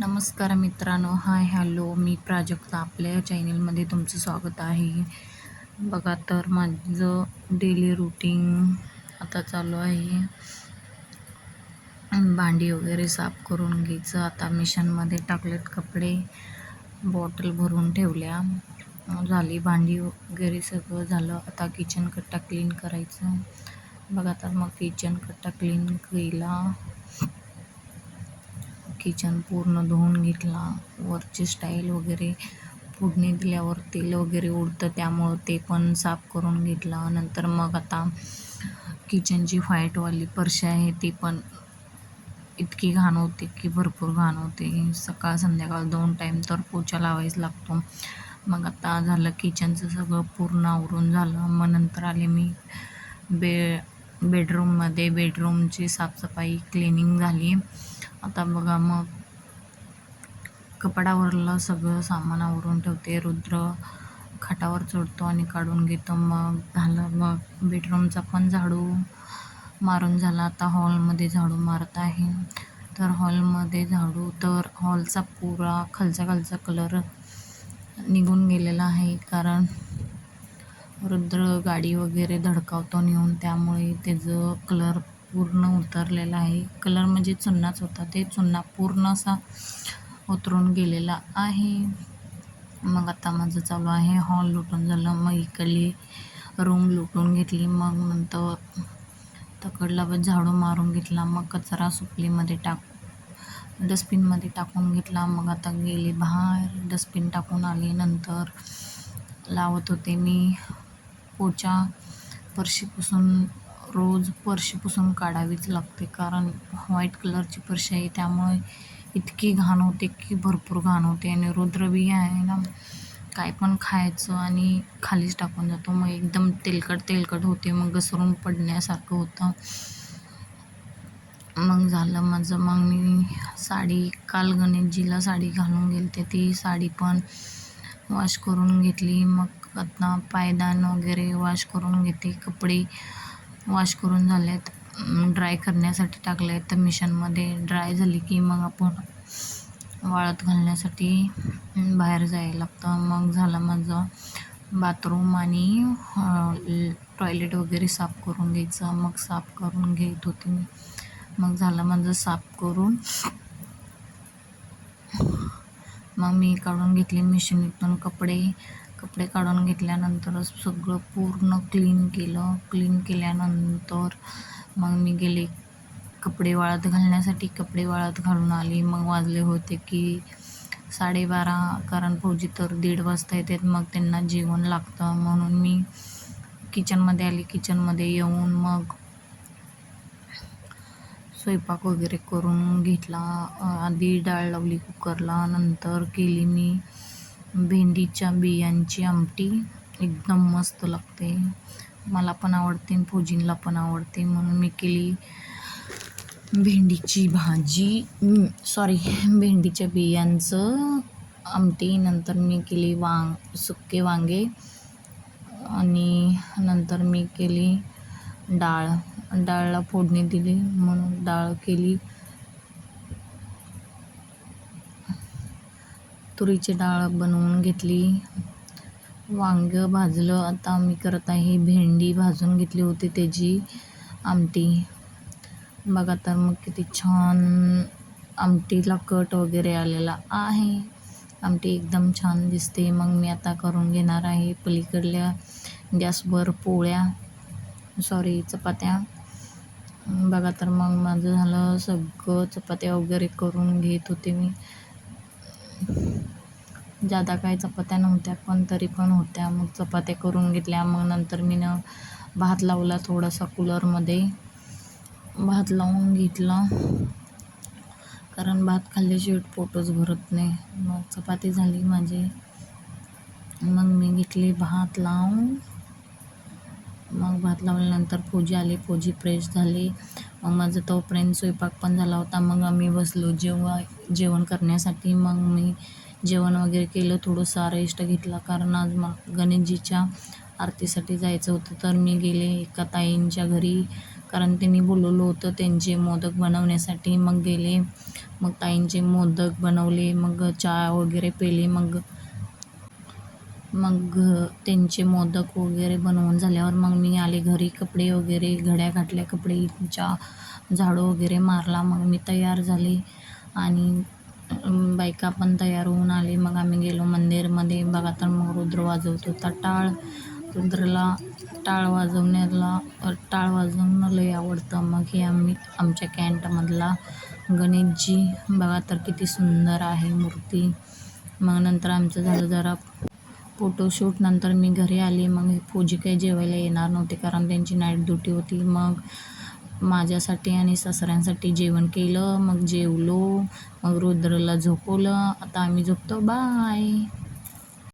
नमस्कार मित्रांनो. Hi hello. मी प्राजक्ता. आपल्या चॅनलमध्ये तुमचं स्वागत आहे. बघा तर माझं डेली रुटीन आता चालू आहे. भांडी वगैरे साफ करून घ्यायचं. आता मिशनमध्ये टाकलेत कपडे. बॉटल भरून ठेवल्या. झाली भांडी वगैरे सगळं झालं. आता किचन कट्टा क्लीन करायचं. बघा तर मग किचन कट्टा क्लीन केला. किचन पूर्ण धुवून घेतला. वरची स्टाईल वगैरे फोडणी दिल्यावर तेल वगैरे उडतं त्यामुळं ते पण साफ करून घेतला. नंतर मग आता किचनची व्हाईटवाली फरशी आहे ती पण इतकी घाण होते की भरपूर घाण होते. सकाळ संध्याकाळ दोन टाईम तर पोचा लावायच लागतो. मग आता झालं किचनचं सगळं पूर्ण आवरून झालं. मग नंतर आले मी बे बेडरूममध्ये बेडरूमची साफसफाई क्लिनिंग झाली. आता बघा मग कपडावरलं सगळं सामान आवरून ठेवते. रुद्र खाटावर चढतो आणि काढून घेतो. मग झालं मग बेडरूमचा पण झाडू मारून झाला. आता हॉलमध्ये झाडू मारत आहे. तर हॉलमध्ये झाडू तर हॉलचा पुरा खालचा खालचा कलर निघून गेलेला आहे. कारण रुद्र गाडी वगैरे धडकावतो नेऊन. त्यामुळे त्याचं कलर पूर्ण उतरलेला आहे. कलर म्हणजे चुन्नाच होता. ते चुन्ना पूर्ण असा उतरून गेलेला आहे. मग आता माझं चालू आहे. हॉल लुटून झालं. मग इकडली रूम लुटून घेतली. मग नंतर तकडला व झाडू मारून घेतला. मग कचरा सुपलीमध्ये टाक डस्टबिनमध्ये टाकून घेतला. मग आता गेली बाहेर. डस्टबिन टाकून आली. नंतर लावत होते मी. पोचा फरशी पुसून रोज फरशी पुसून काढावीच लागते. कारण व्हाईट कलरची फरशी आहे त्यामुळे इतकी घाण होते की भरपूर घाण होते. आणि रुद्रवी आहे ना काय पण खायचं आणि खालीच टाकून जातो. मग एकदम तेलकट तेलकट होते मग घसरून पडण्यासारखं होतं. मग झालं माझं मग मी साडी काल गणेशजीला साडी घालून गेलते. ती साडी पण वॉश करून घेतली. मग आता पायदान वगैरे वॉश करून घेते कपडे. वॉश करून झालेत ड्राय करण्यासाठी टाकले आहेत तर मिशनमध्ये ड्राय झाली की मग आपण वाळत घालण्यासाठी बाहेर जायला लागतं. मग झालं माझं बाथरूम आणि टॉयलेट वगैरे साफ करून घ्यायचं. मग साफ करून घेत होते मी. मग झालं माझं साफ करून. मग मी काढून घेतली मिशनीतून कपडे. कपडे काढून घेतल्यानंतरच सगळं पूर्ण क्लीन केलं. क्लीन केल्यानंतर मग मी गेले कपडे वाळत घालण्यासाठी. कपडे वाळत घालून आली. मग वाजले होते की साडेबारा कारण फौजी तर दीड वाजता येतात. मग त्यांना जेवण लागतं. म्हणून मी किचनमध्ये आली. किचनमध्ये येऊन मग स्वयंपाक वगैरे करून घेतला. आधी डाळ लावली कुकरला. नंतर केली मी भेंडीच्या बियांची आमटी एकदम मस्त लागते. मला पण आवडते आणि फौजींला पण आवडते. म्हणून मी केली भेंडीची भाजी. सॉरी भेंडीच्या बियांचं आमटी. नंतर मी केली वांग सुके वांगे. आणि नंतर मी केली डाळ. डाळला फोडणी दिली. म्हणून डाळ केली. तुरीची डाळ बनवून घेतली. वांगं भाजलं. आता मी करत आहे भेंडी भाजून घेतली होती त्याची आमटी. बघा तर मग किती छान आमटीला कट वगैरे आलेला आहे. आमटी एकदम छान दिसते. मग मी आता करून घेणार आहे पलीकडल्या गॅसवर पोळ्या. सॉरी चपात्या. बघा तर मग माझं झालं सगळं. चपात्या वगैरे करून घेत होते मी. जादा काही चपात्या नव्हत्या पण तरी पण होत्या. मग चपात्या करून घेतल्या. मग नंतर मी न भात लावला थोडासा कूलरमध्ये. भात लावून घेतला. कारण भात खाल्ल्याशिवाय पोटच भरत नाही. मग चपाती झाली माझी. मग मी घेतली भात लावून. मग भात लावल्यानंतर फोजी आली. फोजी फ्रेश झाली. मग माझं तोपर्यंत स्वयंपाक पण झाला होता. मग आम्ही बसलो जेव्हा जेवण करण्यासाठी. मग मी जेवण वगैरे केलं. थोडंसं रेस्ट घेतला. कारण आज मग गणेशजीच्या आरतीसाठी जायचं होतं. तर मी गेले एका ताईंच्या घरी. कारण त्यांनी बोलवलं होतं त्यांचे मोदक बनवण्यासाठी. मग गेले. मग ताईंचे मोदक बनवले. मग चहा वगैरे पेले. मग मग त्यांचे मोदक वगैरे बनवून झाल्यावर मग मी आले घरी कपडे वगैरे घड्या घातल्या कपडे झाडू वगैरे मारला मग मी तयार झाले. आणि बायका पण तयार होऊन आले. मग आम्ही गेलो मंदिरमध्ये. बघा तर मग रुद्र वाजवत होता टाळ. रुद्रला टाळ वाजवण्याला टाळ वाजवणं लय आवडतं. मग हे आम्ही आमच्या कॅन्टमधला गणेशजी. बघा तर किती सुंदर आहे मूर्ती. मग नंतर आमचं झालं जरा फोटोशूट नंतर मी घरी आली. मग फौजी काही जेवायला येणार नव्हते कारण त्यांची नाईट ड्युटी होती. मग माझ्यासाठी आणि सासऱ्यांसाठी जेवण केलं. मग जेवलो. मग रुद्रला झोपवलं. आता आम्ही झोपतो. बाय